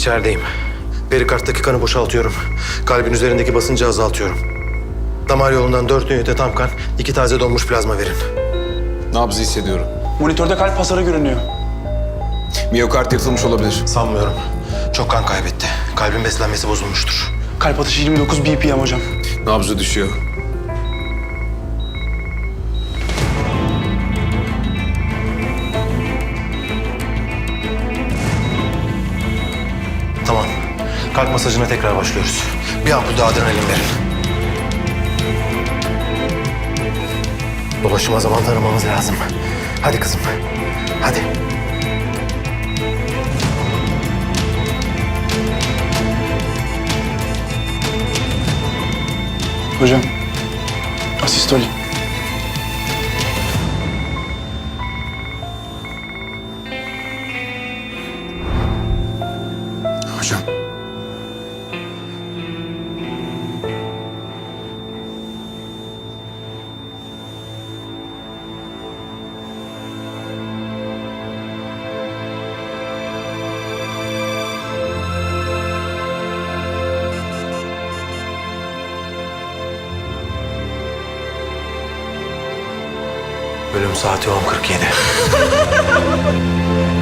İçerideyim. Perikarttaki kanı boşaltıyorum. Kalbin üzerindeki basıncı azaltıyorum. Damar yolundan dört ünite tam kan, iki taze donmuş plazma verin. Nabzı hissediyorum. Monitörde kalp hasarı görünüyor. Miyokard yırtılmış olabilir. Sanmıyorum. Çok kan kaybetti. Kalbin beslenmesi bozulmuştur. Kalp atışı 29 BPM hocam. Nabzı düşüyor. Kalp masajına tekrar başlıyoruz. Bir ampul daha adrenalin verin. Dolaşıma zaman tanımamız lazım. Hadi kızım. Hadi. Hocam. Asistoli. Hocam. Ölüm saati 10.47.